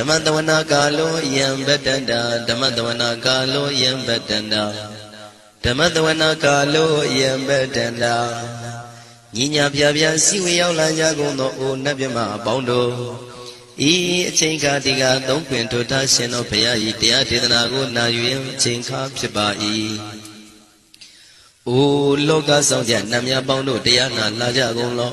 ဓမ္မတဝနာကာလောယံဗတ္တန္တာဓမ္မတဝနာကာလောယံဗတ္တန္တာဓမ္မတဝနာကာလောယံဗတ္တန္တာညီညာပြပြစီဝေရောက်လာကြကုန်သောအိုနတ်မြမအပေါင်းတို့ဤအချိန်ခါဒီကသုံးခွင်ထိုထားရှင်တော်ဘုရားဤတရားဒေသနာကိုနာယူရင်အချိန်ခါဖြစ်ပါ၏အိုလောကဆောင်ကြနတ်များပေါင်းတို့တရားနာလာကြကုန်လော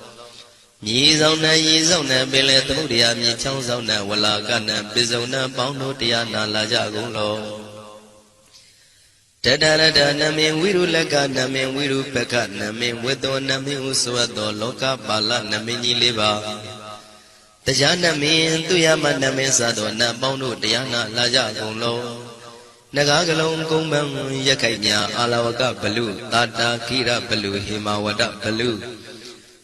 မြေဆောင်နဲ့ရေဆောင်နဲ့ပင်လေသမုဒ္ဒရာမြေချောင်းဆောင်နဲ့ဝလာကနဲ့ပိစုံနဲ့ပေါင်းတို့တရားနာလာကြကုန်လောတတရတနမေဝိရုလကနမေဝိရုပကနမေဝေတောနမေဥသဝတောလောကပါလနမေကြီးလေးပါတရားနမေသူယမနမေသာသောနတ်ပေါင်းတို့တရားနာလာကြကုန်လောနဂါကလုံးကုံပံရက်ခိုက်ညာအာလဝကဘလူတာတာခိရဘလူဟေမဝဒဘလူ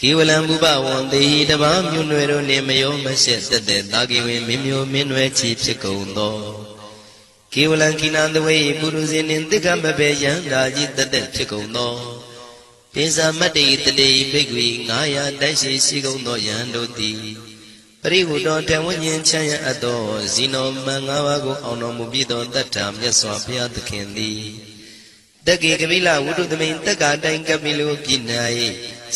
ခေဝလံဘုပဝံတေဟိတပားမြွနွယ်တို့နှင့်မယောမရှက်တက်တဲ့တာကိဝင်မင်းမျိုးမင်းနွယ်ချီဖြစ်ကုန်သောကေဝလံခိနာသဝေပုရုဇဉ်နှင့်တိက္ကမဘေယံဓာကြီးတက်တဲ့ဖြစ်ကုန်သောပိဇာမတ္တိတတိဘိက္ခွေ900တိုက်ရှိရှိကုန်သောယံတို့သည်ပရိဟုတော်တဝဉ္ဉ္ချမ်းရအပ်သောဇီနောမန်၅ပါးကိုအောင်တော်မူပြီးသောတတ္ထာမြတ်စွာဘုရားသခင်သည်တက္ကေကပိလဝုဒ္ဓသမိန်တက္ကာတိုင်ကပိလိုပြည်၌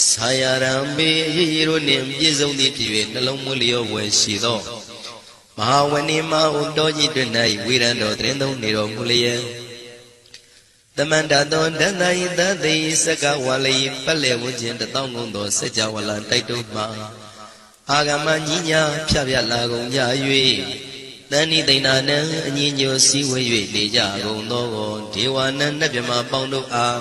ဆာယရံမေအရေးရိုးနှင့်ပြည့်စုံသည့်ဖြစ်၍နှလုံးမွေးလျောဝယ်ရှိသောမဟာဝဏိမဟုတော်ကြီးတွင်၌ဝေရန်တော်တရင်သုံးနေတော်မူလျက်တမန္တသောဒန္တယိသတိစကဝါလိပက်လေဝဉ္ခြင်းတသောငုံသောစัจ java လံတိုက်တုမှအာဂမညညာဖြပြလာကုန်ကြ၍တဏိသိဏနံအညီညွတ်စည်းဝေး၍နေကြကုန်သောဒေဝနံနတ်မြမပေါင်းတို့အား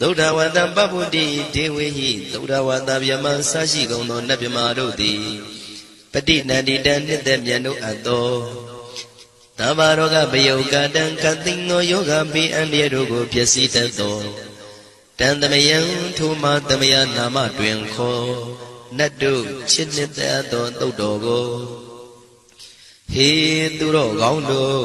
သုဒ္ဓဝတ္တပပုတ္တိဒေဝေဟိသုဒ္ဓဝတ္တဗျမဆရှိကုန်သောနတ်မြမာတို့သည်ပฏิနန္တိတံနှစ်သက်မြတ်တို့အပ်သောသဗ္ဗရောဂဗယုကတံကတိငောယောဂပိအန္တရတို့ကိုဖြစ်စီတတ်သောတန်သမယံထိုမသမယနာမတွင်ခေါ်နတ်တို့ချစ်နှစ်သက်သောတုတ်တော်ကိုဟေသူတော်ကောင်းတို့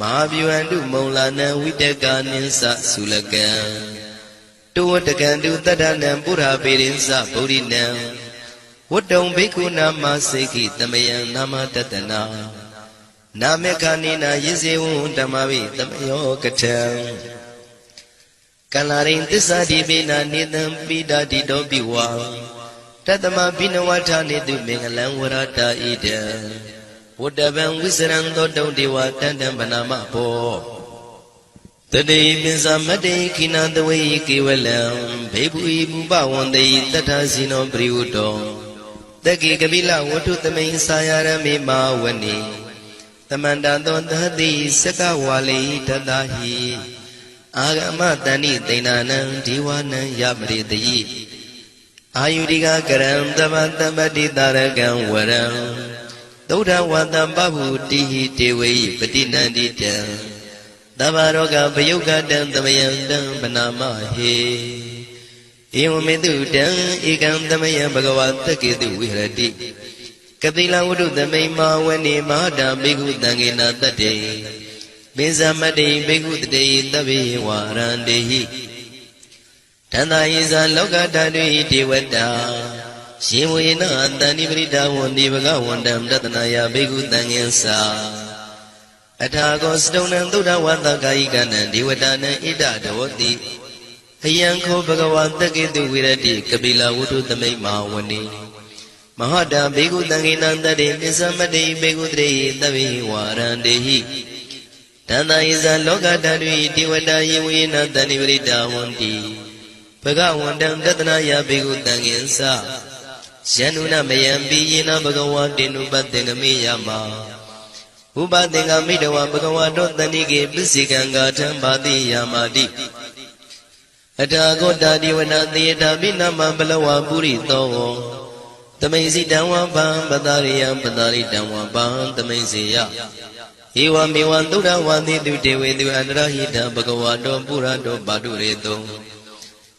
မဟာဗျူဟန္တုမုံလာနံဝိတကနိသသုလကံတောဝတကံတုတတ္ထနံပုရာပေရိသဗုဒိနံဝတ္တုံဘိက္ခုနာမစေခိတမယံနာမတတနာနာမေခဏိနာယဇေဝံဓမ္မဝိတမယောကထံကလရိန်သစ္စာတိပိနာနေတံပိဒာတိတောပိဝါတတမဘိနဝထာနေတုမင်္ဂလံဝရတာဣဒံ ဝတ္တဗံဝိစရံသောတုံတေဝတန္တံဗနာမဘောတတိပိစမတေခိနတဝေကေဝလံဘေဘူဤမူပဝန္တေတထဇိနောပရိဝတ္တောတက္ကိကပိလဝတ္ထုသမိန်စာယရမေမာဝနေသမန္တသောသတိစကဝါလိတတဟိအာဂမတဏိတိဏနံဒီဝနံယပရိတယိအာယုရိကကရံတမတမတိတာရကံဝရံ သုဒ္ဓဝတံပဗုတိဟိတေဝိပတိနန္တိတံတဘာရောဂပယုတ်ကတံသမယံတံဗနာမဟေဧဝမေတုတံဧကံသမယံဘဂဝတက္ကေတုဝိဟရတိကတိလဝတ္ထုသမိန်မာဝနေမဟာတာဘိက္ခုတံဃေနာတတ္တေပိဇမတ္တိဘိက္ခုတတေတဗ္ဗေဝရန္တေဟိတန္တာယေဇာလောကဓာတုဟိဒေဝတာ ရှင်ဝေနတန္တိပရိဒါဝန္တိဘဂဝန္တံတတနာယဘိက္ခုတံဃေသာအထာကောစတုံနံသုဒ္ဓဝတ္တကာယိကနံဒေဝတာနံဣဒဒဝတိအယံခောဘဂဝါတက္ကေတုဝိရတိကပိလဝတ္ထုသမိတ်မာဝနေမဟာတာဘေကုတံကိနံတတေပစ္စမတေဘေကုတရေတဗေဝါရန္တေဟိတန္တယဇလောကတတုတိဝတယေဝေနတဏိပရိတာဝန္တိဘဂဝန္တံတတနာယဘေကုတံကိသ ယန္နုနမယံပိယေနဘဂဝါတေနုပတေငမေယမဥပသင်္ကမိတဝဘဂဝါတောတဏိကေပစ္စေကံဂါထံပါတိယာမတိအထာဂောတာဒီဝနာသေတာပိနမဘလဝပုရိသောသမိစီတံဝပံပတရိယံပတရိတံဝပံသမိစီယဧဝမေဝံသုဒ္ဓဝါတိတုတေဝေတုအန္တရဟိတဘဂဝါတောပုရတောပါတုရေတုံ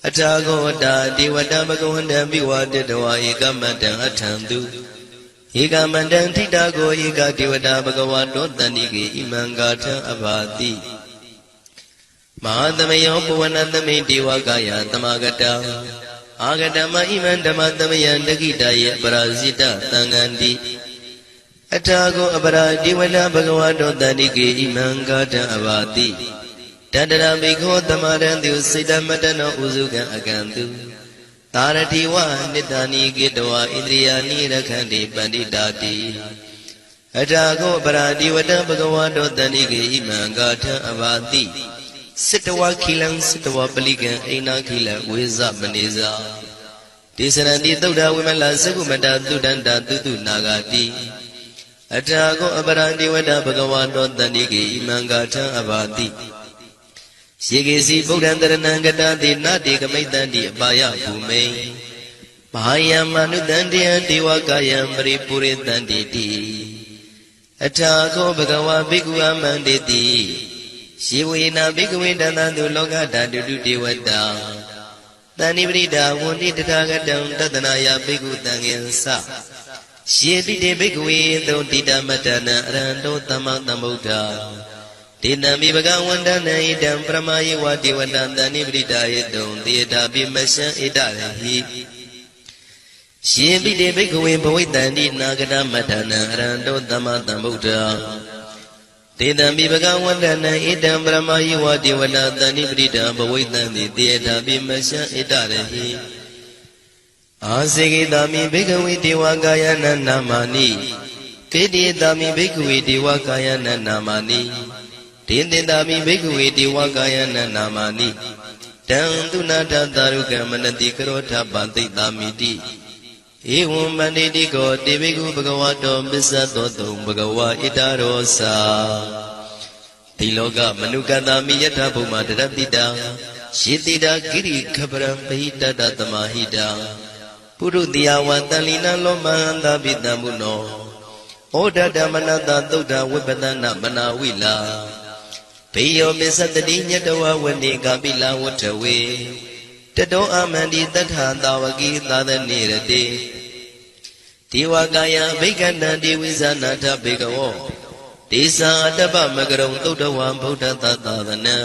အထာဂောတာဒီဝတဘဂဝန္တံပိဝတတဝါဧကမတံအထံတုဧကမတံထိတာကိုဧကဒေဝတာဘဂဝါတောတန္တိကေဣမံဂါထံအဘာတိမဟာသမယောပဝနသမိတေဝကာယသမဂတံအာဂတမဣမံဓမ္မသမယံတကိတယေပရာဇိတသံဃန္တိအထာကိုအပရာဒီဝနဘဂဝါတောတန္တိကေဣမံဂါထံအဘာတိ တတရမိခောသမရံတုစိတ္တမတနောဥစုကံအကံတုသာရတိဝနိတဏီကေတဝဣန္ဒြိယာနိရခန္တိပန္တိတာတိအထာကိုပရာဒီဝတဘဂဝါတောတန္တိကေဣမံဂါထံအဘာတိစစ်တဝခိလံစစ်တဝပလိကံအိနာခိလံဝေဇမနေဇာဒေသရန္တိသုဒ္ဓဝိမလသကုမတသုတန္တာတုတုနာဂတိအထာကိုအပရံဒီဝတဘဂဝါတောတန္တိကေဣမံဂါထံအဘာတိ ယေကေစီဗုဒ္ဓံတရဏံကတတိနတေကမိတ္တန္တိအပါယဘူမိန်မဟာယမနုတန္တယဒေဝကာယံပရိပုရိတန္တိတိအထာကိုဘဂဝါဘိက္ခုအမန္တေတိရှေဝေနာဘိကဝေတန္တတုလောကဓာတုတုတေဝတံတဏိပရိဒာဝန္တိတထာဂတံတတနာယဘိက္ခုတံငင်္စရှေတိတေဘိကဝေသုတိတမတနံအရဟံတောသမ္မာသမ္ဗုဒ္ဓ ဒေနံမိဘဂဝန္တနံဣတံပရမယေဝတေဝတံတဏိပရိဒာယေတုံတေတာပိမရှံဣတရဟိရှင်ပိတေဘိကဝေဘဝိတန္တိနာဂတမတနံအရဟံတောသမ္မာသမ္ဗုဒ္ဓတေတံမိဘဂဝန္တနံဣတံပရမယေဝတေဝနာတဏိပရိဒံဘဝိတံတိတေတာပိမရှံဣတရဟိအာစေကိတာမိဘိကဝေတေဝကာယနနာမာနိကေတိတာမိဘိကဝေတေဝကာယနနာမာနိ ဒေင်တင်တာမိဘိကဝေတေဝကာယနနာမာနိတံသူနာထသာရုကမနတိကရောထပတိတာမိတိဧဝံမန္တိတိကောတေဘိကုဘဂဝါတောပစ္စသောတုံဘဂဝါဣတရောစာဒီလောကမနုကတာမိယထဘုံမာတရတိတာယေတိတာဂိရိခပရံပဟိတတသမာဟိတာပုရုတိယဝတန်လီနလောမဟန္တာပိတံမုနောဩဒတမနတသုဒ္ဓဝိပဒနာမနာဝိလာ ဘေယောမစ္စတတိညတဝဝနေကပိလဝထဝေတတောအမန္တိတထာတာဝကိသာသနေရတိဒေဝကာယဘိက္ခဏံဒေဝိဇာနာထဘေကဝောဒေသအတ္တပမကရုံသုတ္တဝံဗုဒ္ဓတသာသနံ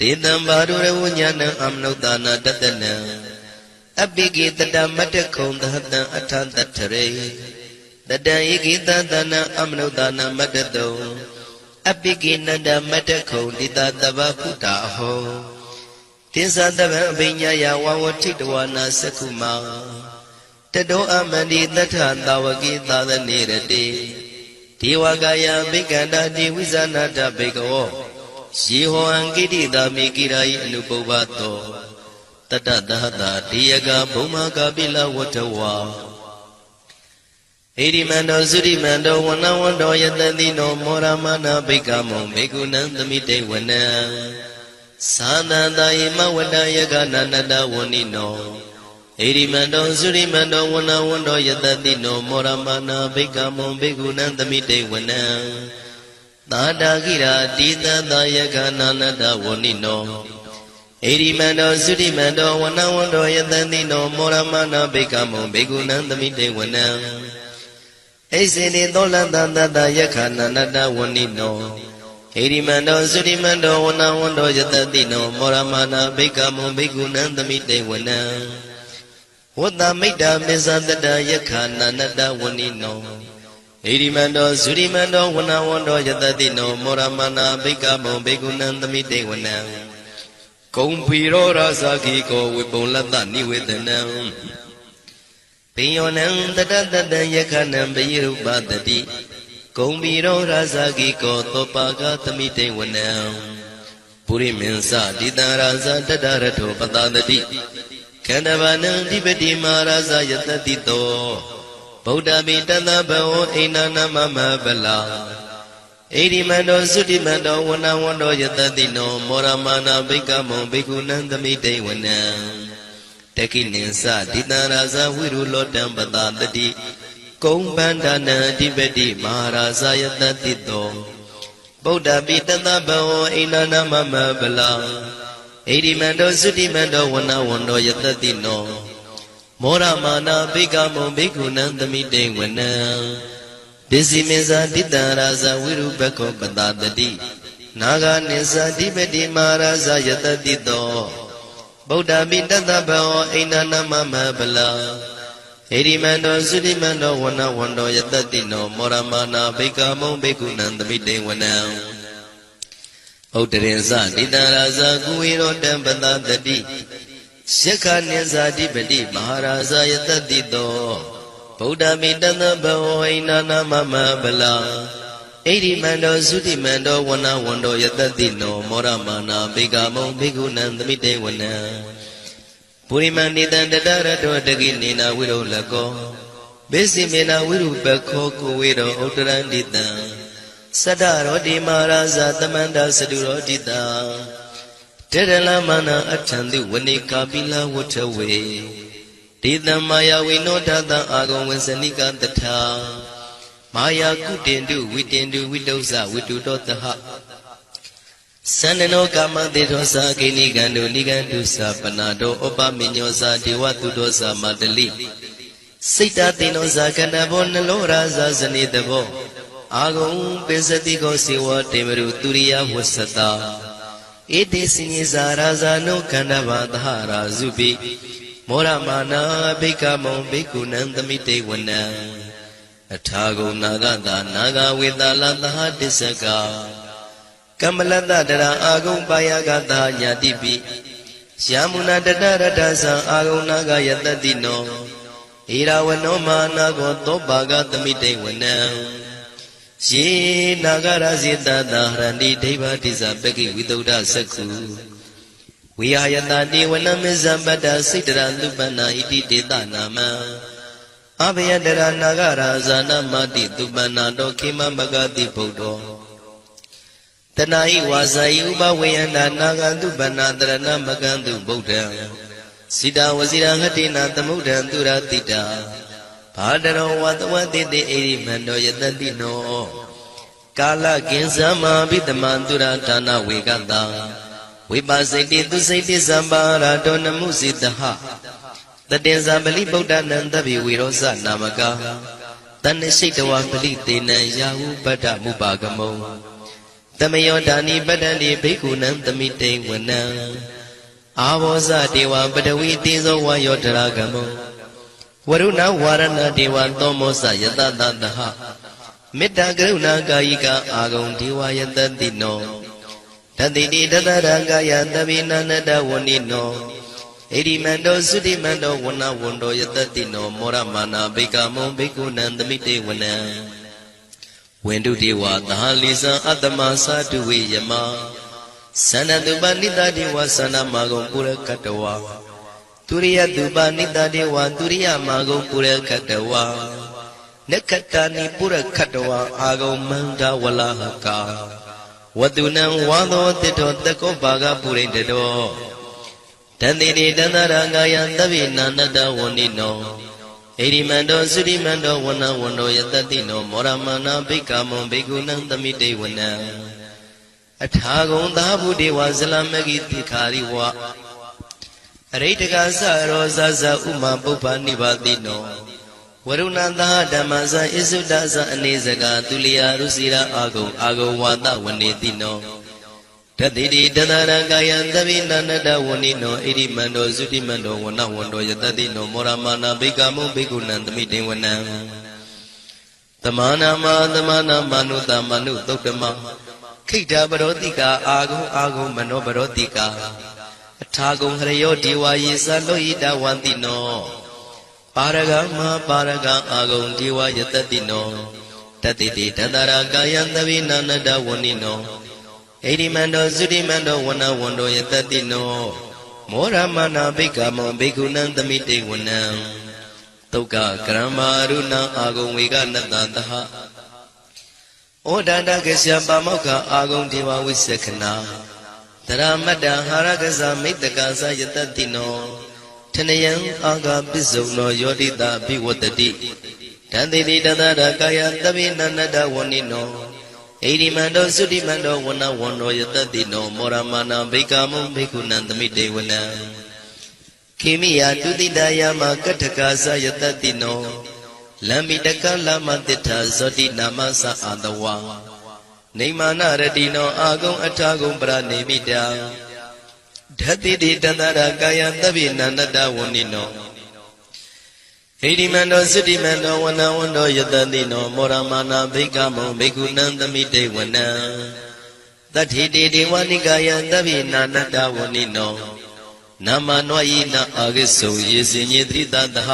ဒေတံဘာရုရဝညာဏံအမနုဿာနာတတနံအပိကိတတမတ္တခုံသဟတံအထံတထရေတတံဧကိတသနံအမနုဿာနာမတ္တတုံ အပိကိနန္ဒမတ္တခုံတိတတဗ္ဗဖုတာဟောသစ္စာတဗံအဘိညာယဝဝထိတဝနာသက္ခုမာတတောအမန္တိတထသာဝကိသာသနေရတိဒေဝကာယဘိက္ခန္တာတိဝိဇာနာတဘေကဝောယေဟောအံကိတိတာမိကိရာယိအနုပုဗ္ဗတောတတတဟတာဒေယကဘုံမာကာပိလဝတ္ထဝါ ဣရိမန္တောသုရိမန္တောဝနဝန္တောယတတိနောမောရမနာဘိက္ခမောမေကုဏံသမိတေဝနံသာသန္တာယမဝတ္တယကနာနတဝဏိနောဣရိမန္တောသုရိမန္တောဝနဝန္တောယတတိနောမောရမနာဘိက္ခမောဘေကုဏံသမိတေဝနံသာတာကိရာတိတတယကနာနတဝဏိနောဣရိမန္တောသုရိမန္တောဝနဝန္တောယတတိနောမောရမနာဘိက္ခမောဘေကုဏံသမိတေဝနံ ဣစေနေသောလတတတယခနာနတဝဏိနောဣရိမန္တောသုရိမန္တောဝနဝန္တောယတတိနောမောရမနာဘိက္ခမောဘေကုဏံသမိတေဝနံဝတ္တမိတ္တာမေဇတတယခာနာနတဝဏိနောဣရိမန္တောဇုရိမန္တောဝနဝန္တောယတတိနောမောရမနာဘိကမောဘေကုဏံသမိတေဝနံကုံဖီရောရာဇာခိကောဝိပုံလတ္တနိဝေဒနံ ပိယောနံတတတတယခနံပိရုပတတိကုံဖီရောရာဇာခိကောသောပါကသမိတေဝနံပုရိမင်းစဒိတံရာဇာတတရထောပတတတိခန္ဓဗာနံဓိပတိမာရဇယတတိတောဗုဒ္ဓပိတသဘဝအိနာနမမဗလာဣရိမန္တောသုတိမန္တောဝနဝန္တောယတတိနော မောရမနာဘိကမောဘိက္ခုနံသမိတေဝနံ တခိနိသဒိတံရာဇဝိရုလောတံပတာတတိကုံဗန္ဒနာအဓိပတိမဟာရာဇယတတိတောဗုဒ္ဓပိတသဘဝအိနာနမမဗလာဣရိမန္တောသုတိမန္တောဝနဝန္တောယတတိနောမောရမာနာဘိကမောဘိက္ခုနံသမိတေဝနံပစ္စည်းမေဇာတိတံရာဇဝိရုပခောပတာတတိနာဂနိသဓိပတိမာရာဇယတတိတော ဗုဒ္ဓမိတတဘောအိန္ဒနာမမဗလာဣရိမန္တောသုတိမန္တောဝနဝန္တောယတတိနောမောရမာနာဘိကမောဘိက္ခုနံသမိတေဝနံဥဒရင်စဒိတရာဇာကုဝေရောတံပတတတိယက္ခနိဇာတိပတိမဟာရာဇယတတိတောဗုဒ္ဓမိတသဘဝိနာနာမမဗလာ ဣရိမန္တောသုတိမန္တောဝနဝန္တောယတတိနောမောရမာနာဘေကမောဘေကုဏံသမိတေဝနံပုရိမန္တိတံတတရတောတကိနေနာဝိရောလကောဘေစီမေနာဝိရုပခောကိုဝေရောဥတရန္တိတံစတ္တရောတိမာရာဇသမန္တာစတုရောတိတာတေရလမနာအထံတိဝနေကာပိလဝထဝေဒေတံမာယဝိနောထတံအာဂုံဝဇနိကတထာ မာယာကုတင်တုဝိတင်တုဝိတုဇဝိတုတောတဟသန္နနောကာမတေသောသာကိနိကံတုနိကံတုသပနာတောဩပမညောသာဒေဝတုတောသာမတလိစိတ်တတေနောဇာကဏဘောနလောရာဇာဇနိတဘောအာဂုံပိစတိကိုစေဝတေမရုသူရိယဝဆတာဧတေစိညဇာရာဇာနုခန္ဓဘာသဟရာဇုပိမောရမာနာဘိကမောဘိကုဏံသမိတေဝနံ အထာဂုံနာဂတာနာဂဝေတာလသဟတစ္စကကမ္မလတတရာအာဂုံပါယကတာညာတိပိယမုနာတတရတ္ထသံအာဂုံနာဂယတတိနောဣရာဝနောမာနာကောသောပါကသမိတေဝနံယေနာဂရဇိတတာဟရန္တိဒိဗ္ဗတိဇပကိဝိတုဒ္ဓသက္ခုဝိဟာယတတိဝနမေဇံပတ္တစိတရလူပနာဣတိတေတနာမံ အဘယတရနာဂရာဇာနမတိသူပနာတောခေမမဂတိဗုဒ္ဓောတနာဤဝါစာဤဥပဝေယန္တာနာဂံသူပနာတရဏမကံသူဗုဒ္ဓံစိတဝစီရဟတိနာသမုဒ္ဒံသူရတိတာဘာတရောဝတဝတိတိဣရိမန္တောယတတိနောကာလကင်္စမဘိတမန္တုရဌာနဝေကတံဝိပါစိတိသူစိတိသံပါရာတောနမှုစိတဟဣ တတင်္ဇာပလိဗုဒ္ဓနံတဗ္ဗေဝေရောဇနာမကတဏ္ဍရှိတဝပလိတေနံယာဟုပတ္တမုပါကမုံတမယောဓာနိပတ္တန္တိဘိက္ခုနံသမိတေဝနံအာဘောဇဒေဝပတဝီတေဇောဝါယောတရာကမုံဝရုဏဝါရဏဒေဝသောမောဇယတတတဟမေတ္တာကရုဏာကာယိကအာဂုံဒေဝယတတိနောတတိတိတတရကာယတပိနန္တဝဏိနော အေဒီမန္တောသုတိမန္တောဝဏဝန္တောယတတိနောမောရမာနာဘေကမုံဘေကုဏံသမိတေဝနံဝန္တုတေဝသဟလီဇံအတ္တမသတုဝေယမသန္တုပနိတတေဝသန္နမဂုံပုရကတဝသူရိယတုပနိတတေဝသူရိယမဂုံပုရကတဝနက္ခတနိပုရခတဝအာဂုံမန္တဝလဟကာဝတုနံဝါသောတိတောတကောဘာဂပုရိတတော တန်တိတိတန္တရာငါယသဗ္ဗေနာနတဝန္နိနောဣရိမန္တောသုရိမန္တောဝနဝန္တောယတတိနောမောရမနာဘိက္ခမံဘိက္ခုနံသမိတေဝနံအထာဂုံသာဘုဒေဝဇလမဂိတိခာရိဝအရိတကသရောဇဇဥမပုပ္ပနိဗ္ဗတိနောဝရုဏသာဓမ္မဇဣစုတဇအနေစကာ သူလျာရုစီရာအာဂုံအာဂုံဝါဒဝနေတိနော တတိတိတသရကာယံသဗ္ဗိနန္တဝဏိနောဣရိမန္တောသုတိမန္တောဝနဝန္တောယတတိနောမောရမာနာဘိကမုဘိက္ခုနံသမိတေဝနံသမာနာမသမာနာမနုတမနုသုတ်တမခိတ္တပရောတိကာအာဂုံအာဂုံမနောပရောတိကာအထာဂုံဟရယောဒေဝယေသလောဟိတဝန္တိနောပါရဂမပါရဂအာဂုံဒေဝယတတိနောတတိတိတတရာကာယံသဗ္ဗိနန္တဝဏိနော ဣရိမန္တောသုတိမန္တောဝနဝန္တောယတတိနောမောရမနာဘိက္ခမောဘိက္ခုနံသမိတေဝနံတုတ်ကကရမအရုဏအာဂုံဝေကနတသဟဩဒန္တကစ္စပါမောက္ခအာဂုံဒေဝဝိသခနာတရမတ္တဟာရကဇမိတ္တကသယတတိနောထနယံအာဂပစ္စုံနောယောတိတာဘိဝတ္တိတန်တိတိတသရကာယသဗ္ဗိနန္တဝဏိနော ဣရိမန္တောသုတိမန္တောဝနဝန္တောယတတိနောမောရမနာဘိကာမုဘိက္ခုနံသမိတေဝနံခေမိယတုတိတယာမကတ္ထကာသယတတိနောလမ္မိတကလမတိထာဇောတိနာမသအာတဝါနေမာနရတိနောအာဂုံအထာဂုံပရနေမိတာဓတ္တိတိတန္တရာကာယသဗ္ဗိနန္တဝဏိနော ဣတိမန္တောသုတိမန္တောဝနဝန္တောယတတိနောမောရမာနာဘိက္ခမောဘိက္ခုနံသမိတေဝနံတတိတေဒေဝနိကာယသဗ္ဗိနာနတဝဏိနောနာမနောယိနာအာဂိစုယေစင်ညေတိတတဟ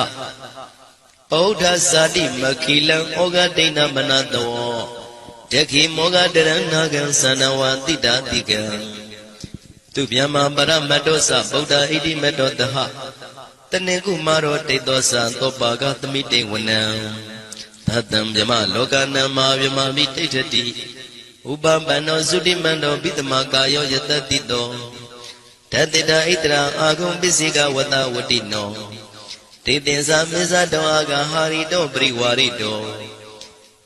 ပောဓဇာတိမခိလံဩဃဒိဏမနတောတခိမောဃတရဏဂံသနဝတိတာတိကံသူဗျမ္မာပရမတ္တောသဗုဒ္ဓဣတိမတ္တောတဟတ နေကုမာရောတိတ်သောသံသောပါကသမိတေဝနံသတ္တံဗျမလောကနံမာဗျမမိတိဋ္ဌတိဥပပန္နောသုတိမန္တောပိတမကာယောယတတိတောတတိတာဣတရာအာဂုံပစ္စေကဝတဝတိနောတေတင်္စာမေဇတောအာဂဟာရိတောပရိဝါရိတော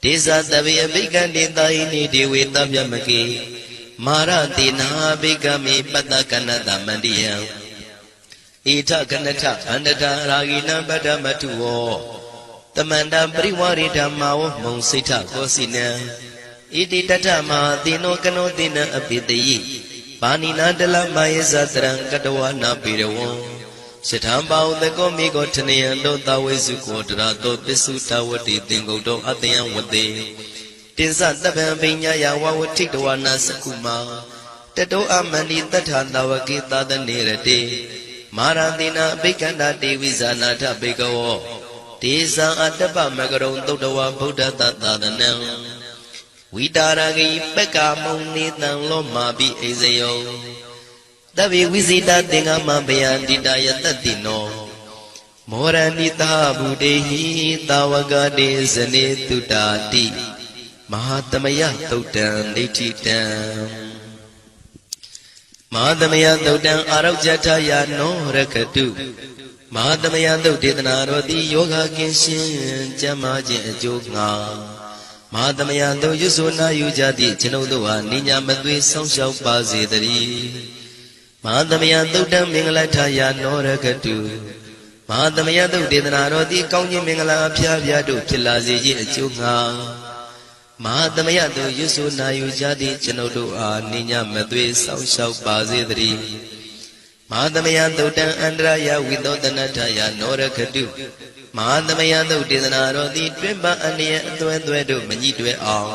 ဒေဇသဗေအဘိကံတေတာယိနိဒေဝေတမြမကေမာရတိနာဘိကမေပတ္တကနတမန္တိယံ ဣထကနထဗန္တတာရာဂိနံပတ္တမတုဝောတမန္တပရိဝရိဓမ္မာဝမုံစိဋ္ဌကောစီနံဣတိတတ္ထမဟာတိနောကနောတိနံအပိတယိပါဏိနာတလမယေဇတရံကတဝနာပိရဝံစထံပါဥတကောမိကောထနယံတောသဝေစုကောတရာတောပစ္စုတဝတိသင်္ကုတ်တောအတယံဝတေတင်စတပံပိညာယဝဝထိတဝနာစကုမာတတောအမန္တိတထာတဝကေသာတနေရတေ မာရတိနာအဘိက္ခန္တာတေဝိဇာနာထဘေကဝောဒေဇံအတ္တပမကရုံသုတ်တဝဗုဒ္ဓတသာသနံဝိတာရဂိပက္ကာမုံနေတံလောမာပိအိဇယောတဗ္ဗေဝိဇိတသင်္ကမဗယန္တိတယတတိနောမောရဏိတာဘုဒေဟိတာဝကတေဇနေတုတာတိမဟာသမယသုတ်တံဒိဋ္ဌိတံ မဟာသမယသုတ်တံအာရောဇထယာနောရခတုမဟာသမယသုတ်ဒေသနာတော်သည်ယောဂကင်းရှင်းကျမ်းမာခြင်းအကျိုးငှာမဟာသမယသုတ်ရွဆိုနာယူကြသည့်ကျွန်ုပ်တို့ဟာနိညာမသွေဆောင်းလျှောက်ပါစေတည်းမဟာသမယသုတ်တံမင်္ဂလထယာနောရခတုမမဟာသမယတုတ်ဒေသနာတော်သည်ကောင်းခြင်းမင်္ဂလာအဖျားဖျားတို့ဖြစ်လာစေခြင်းအကျိုးငှာ မဟာသမယတုတ်ရွတ်ဆိုနာယူကြသည့်ကျွန်ုပ်တို့အားနိညာမသွေစောင့်ရှောက်ပါစေတည်းမဟာသမယတုတ်တံအန္တရာယဝိသောတနထယနောရခတုမဟာသမယတုတ်ဒေသနာတော်သည်တွင်ပအန္တရာအသွဲသွဲတို့မညိတွဲအောင်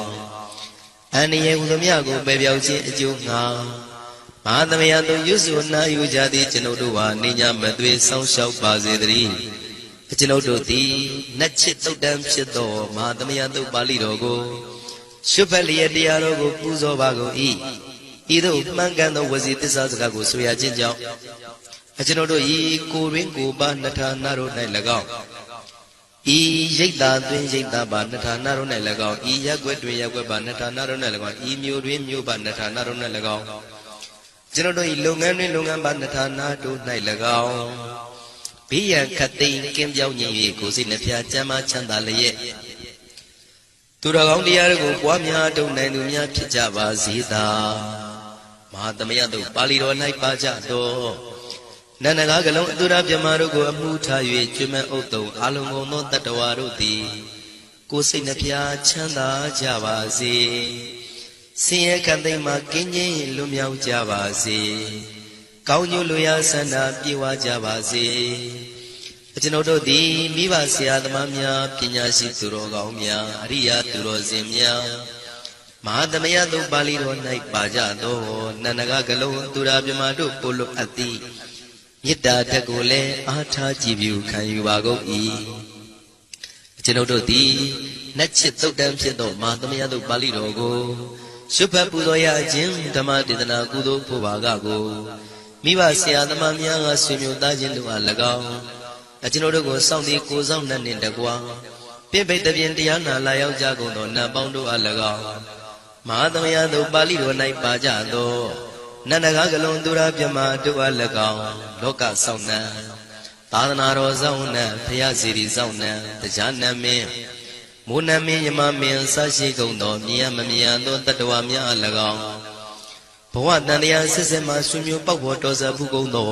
အန္တရာဟူသမျှကိုပယ်ပြောက်ခြင်းအကျိုးငှာမဟာသမယတုတ်ရွတ်ဆိုနာယူကြသည့်ကျွန်ုပ်တို့အားနိညာမသွေစောင့်ရှောက်ပါစေတည်းကျွန်ုပ်တို့သည်နတ်ချစ်တုတ်တံဖြစ်သောမဟာသမယတုတ်ပါဠိတော်ကို ရှုဖက်လျက်တရားတော်ကိုပူဇော်ပါကုန်၏ဤသို့မှန်ကန်သောဝစီတစ္ဆာစကားကိုဆိုရခြင်းကြောင့်အကျွန်ုပ်တို့ဤကိုရင်းကိုပါနှထာနာတို့၌၎င်းဤရိတ်တာတွင်ရိတ်တာပါနှထာနာတို့၌၎င်းဤရက်ွက်တွင်ရက်ွက်ပါနှထာနာတို့၌၎င်းဤမြို့တွင်မြို့ပါနှထာနာတို့၌၎င်းကျွန်ုပ်တို့ဤလုပ်ငန်းတွင်လုပ်ငန်းပါနှထာနာတို့၌၎င်းဘေးရန်ခတ်သိမ်းကင်းပြောင်းခြင်း၍ကိုယ်စိတ်နှဖျားချမ်းသာချမ်းသာလျက် သူတော်ကောင်းတရားတို့ကိုပွားများတုံနိုင်သူများဖြစ်ကြပါစေသာမဟာသမယတို့ပါဠိတော်၌ပါကြတော်နန္ဒကားကလုံးအတုရပြမတို့ကိုအမှုထား၍ကျွမ်းမဥတုံအလုံးကုန်သောတတ္တဝါတို့သည်ကိုယ်စိတ်နှဖျားချမ်းသာကြပါစေဆင်းရဲခတ်သိမ်းမှကင်းခြင်းလွတ်မြောက်ကြပါစေကောင်းကျိုးလူရဆန္ဒပြေဝကြပါစေအ ကျွန်ုပ်တို့သည်မိဘဆရာသမားများပညာရှိသူတော်ကောင်းများအရိယာသူတော်စင်များမဟာသမယသုပါဠိတော်၌ပါကြသောနန္ဒကကလုံးသူရာပြမတို့ပို့လို့အပ်သည်မေတ္တာတက်ကိုလည်းအားထားကြည်ပြုခံယူပါကုန်၏အကျွန်ုပ်တို့သည်နတ်ချစ်သုတ်တံဖြစ်သောမဟာသမယသုပါဠိတော်ကိုရှုဖတ်ပူဇော်ရခြင်းဓမ္မဒေသနာကုသိုလ်ဖို့ပါကကိုမိဘဆရာသမားများကဆွေမျိုးသားချင်းတို့အား၎င်း အကျွန်ုပ်တို့ကိုစောင့်တည်ကိုဆောင်နှံ့နှင့်တကွာပြိပိတ်တပြင်တရားနာလာရောက်ကြကုန်သောနတ်ပေါင်းတို့အား၎င်းမဟာသမယသို့ပါဠိတော်၌ပါကြသောနန္ဒကားကလုံးသူရာပြမတို့အား၎င်းလောကဆောင်နှံသာသနာတော်ဆောင်နှံဖရာစီရီဆောင်နှံတရားနမင်းမိုးနမင်းယမမင်းဆရှိကုန်သောမြင်ရမမြင်သောတတ္တဝါများအား၎င်းဘဝတန်တရားစစ်စစ်မှဆွေမျိုးပေါက်ပေါ်တော်စဖူးကုန်သော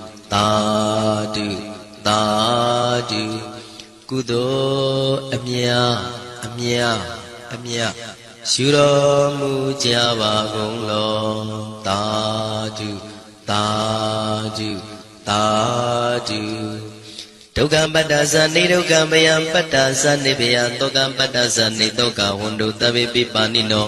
တာဓုတာဓုကုသိုလ်အမြအမြအမြရှုတော်မူကြပါကုန်လောတာဓုတာဓုတာဓုဒုက္ခပတ္တသနေဒုက္ခမယံပတ္တသနေဘယသောကပတ္တသနေသောကဝန္တုတဗေပိပါဏိနော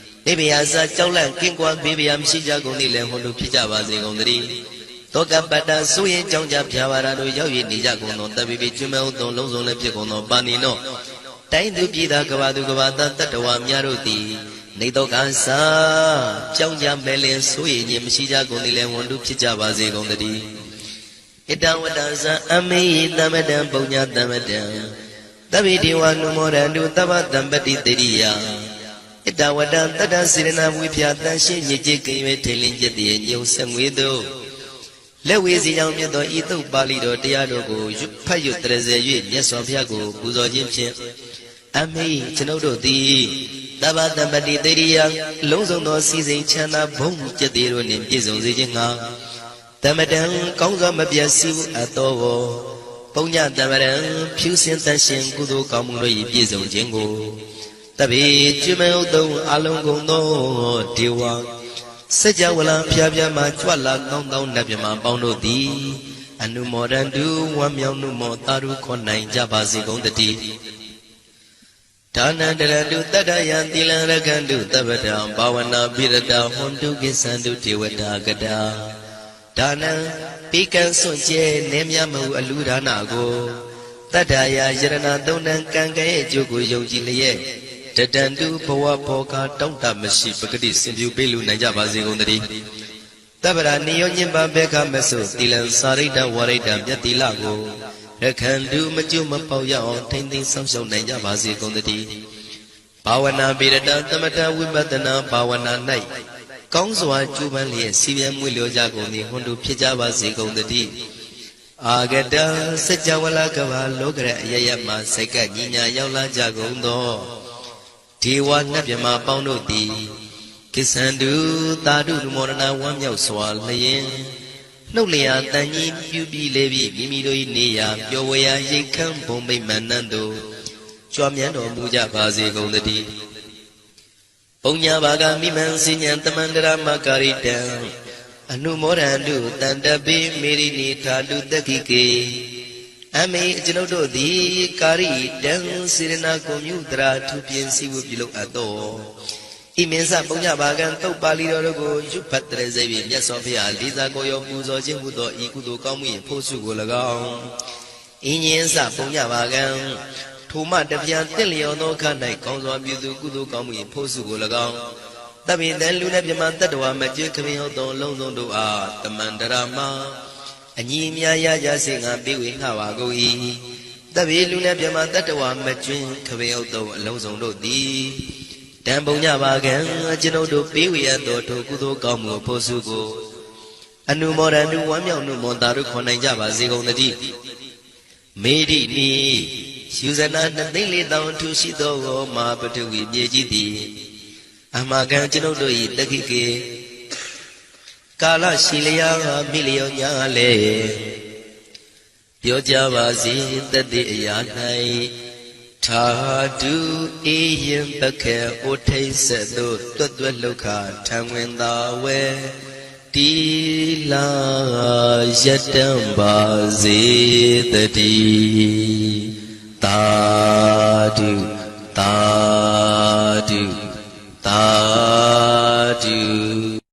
နေဗျာစာကြောက်လန့်ကင်းကွာဘေးဗျာမရှိကြကုန်သည်လည်းဟိုလိုဖြစ်ကြပါစေကုန်သတည်းတောကပတ္တဆိုရင်ကြောင့်ကြဖြာပါရာတို့ရောက်ရနေကြကုန်သောတပိပိကျွမ်းမဲဥသောလုံးစုံလည်းဖြစ်ကုန်သောပါဏိနောတိုင်းသူပြည်သားကဘာသူကဘာသားတတ္တဝါများတို့သည်နေတော့ကစာကြောင့်ကြမဲလင်ဆိုရင်ခြင်းမရှိကြကုန်သည်လည်းဝန်တုဖြစ်ကြပါစေကုန်သတည်းဣတဝတ္တဇံအမေဟိသမတံပုံညာသမတံသဗ္ဗေဒေဝနုမောရန္တုသဗ္ဗတံပတိတရိယာ ဣတဝတ္တတတ္တစေရနာဝိဖြာတန်ရှင်းညစ်ကြေးကင်ရွယ်ထိန်လင်းကျက်တည်းညုံဆက်ငွေတို့လက်ဝေစီကြောင့်မြတ်သောဤသုတ်ပါဠိတော်တရားတော်ကိုရွတ်ဖတ်ရွတ်တရစေ၍မြတ်စွာဘုရားကိုပူဇော်ခြင်းဖြင့်အမိကျွန်ုပ်တို့သည်တဗ္ဗတမ္ပတိတေရိယအလုံးစုံသောစီစိန်ချမ်းသာဘုံကျက်သေးတို့နှင့်ပြည့်စုံစေခြင်းငှာတမတံကောင်းစွာမပြတ်စည်းအပ်သောပုညတမရံဖြူစင်တတ်ရှင်ကုသိုလ်ကောင်းမှုတို့၏ပြည့်စုံခြင်းကို တပိကျွမဥတုံအလုံးကုန်သောဒေဝစัจ java လံဖျားဖျားမှကြွလာကောင်းသောနတ်မြမပေါင်းတို့သည်အနုမောဒန္တုဝမ်းမြောက်မှုမောတာရုခွန်နိုင်ကြပါစေကုန်တည်းဒါနန္တရတုတတ္တယံသီလံရကန္တုတပ္ပတံဘာဝနာပိရတဟွန်တုကိသန္တုဒေဝတာကတာဒါနံပိကံစွန့်ကျဲနေမြမဟုအလူဒါနာကိုတတ္တယာယရဏသုံးတန်ကံကဲ့ရဲ့အကျိုးကိုယုံကြည်လျက် တတန်တုဘဝဘောကတောင့်တမရှိပဂတိစင်ပြူပေးလူနိုင်ကြပါစေကုန်တည်းတပ္ပရာနိယောညင်ပဘေခမဆုသီလံစာရိတ္တဝရိတ္တမြတ်တိလကိုရခန္တုမကျွမပေါရအောင်ထိမ့်သိမ်းဆောင်ရှောက်နိုင်ကြပါစေကုန်တည်းဘာဝနာပိရတသမထဝိပဿနာဘာဝနာ၌ကောင်းစွာကျူးပန်းလျက်စီပြန်မွေလျောကြကုန်သည်ဟွန်တုဖြစ်ကြပါစေကုန်တည်းအာဂတစัจ java လကဘာလောကရအယယမစိတ်ကညီညာရောက်လာကြကုန်သော ဒေဝနတ်မြမပေါင်းတို့သည်ကိစ္ဆန္တုသာဓုမောရဏဝမ်းမြောက်စွာလျင်နှုတ်လျာတန်ကြီးပြူပြီးလေပြီးမိမိတို့၏နေရာပျော်ဝေရာရိတ်ခမ်းဘုံမိတ်မန္နန်တို့ကြွားမြန်းတော်မူကြပါစေကုန်တည်းပုံညာဘာကမိမံစဉ္ဉံတမန္တရမကာရိတံအနုမောဒန္တုတန်တပိမေရိနိထာတုတက္ခိကေ အမေကျွန်ုပ်တို့သည်ကာရိတံစေရနာကုံမြုတရာသူပြင်းစည်းဝပြုလုပ်အပ်တော်ဣမင်းစပုံညဘာကံတုတ်ပါဠိတော်တို့ကိုရွတ်ဖတ်တဲ့စိတ်ဖြင့်မြတ်စွာဘုရားလေးစားကိုရောပူဇော်ခြင်းဟုသောဤကုသိုလ်ကောင်းမှု၏ဖို့စုကို၎င်းဣညင်းစပုံညဘာကံထိုမှတပြန်တင့်လျော်သောခ၌ကောင်းစွာပြုသူကုသိုလ်ကောင်းမှု၏ဖို့စုကို၎င်းတပိတန်လူနဲ့မြမတတ္တဝါမကျွခမင်းဟုတ်သောလုံးစုံတို့အားတမန္တရာမ အညီအများရကြစေငါပြေဝေငှပါကုန်၏တပိလူနဲ့မြမတတ္တဝါမကျွခမင်းဟုတ်သောအလုံးစုံတို့သည်တံပုံညပါကံကျွန်ုပ်တို့ပေးဝေရသောထိုကုသိုလ်ကောင်းမှုဖို့စုကိုအနုမောဒန္တုဝမ်းမြောက်နှုမောတာတို့ခွန်နိုင်ကြပါစေကုန်သတည်းမေရိနီယူဇနာနှစ်သိန်းလေးတောင်ထူရှိသောမာပထဝီမြေကြီးသည်အမကံကျွန်ုပ်တို့၏တခိကေ ကာလရှိလျာမိလျောညာလေပြောကြပါစေတတ္တိအရာ၌သာဓုအေယံပခေဩထိတ်ဆက်သို့တွတ်တွတ်လုခထံဝင်သာဝဲတီလာယတံပါစေတတိသာဓုသာဓုသာဓု